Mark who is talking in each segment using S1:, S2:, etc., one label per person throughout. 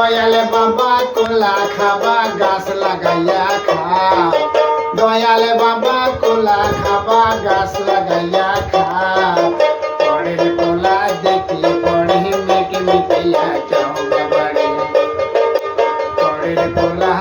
S1: দয়াল বাবা কোলা খাবা, গাছ লাগাইয়া খা। দয়াল বাবা কোলা খাবা, গাছ লাগাইয়া খা। পরের কোলা দেখি পরে মেকে মিটাইয়া চাও বাবারে পরের কোলা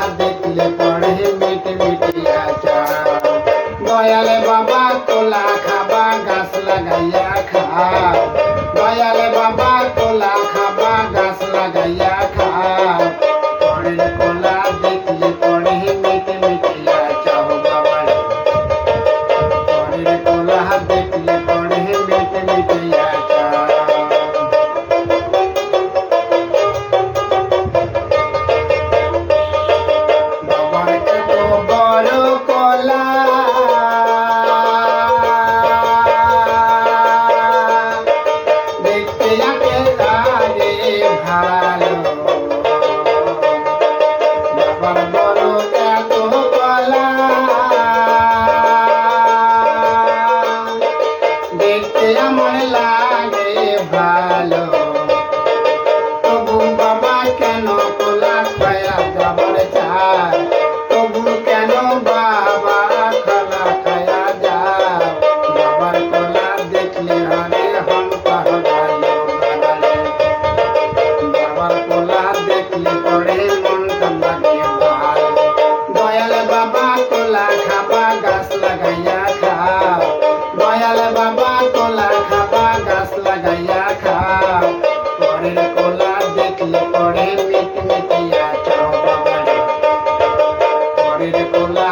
S1: পাবে রে পোলা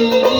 S1: Thank you.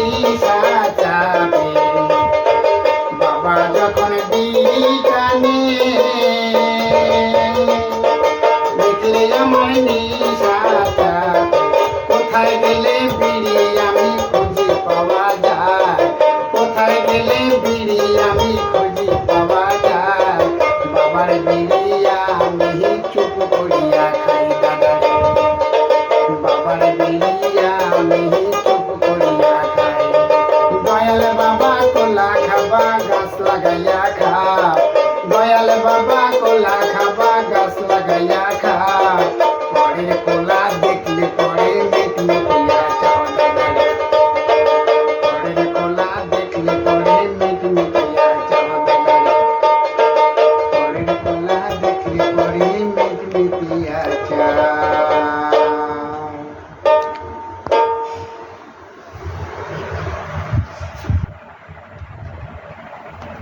S1: Mariya, Mariya.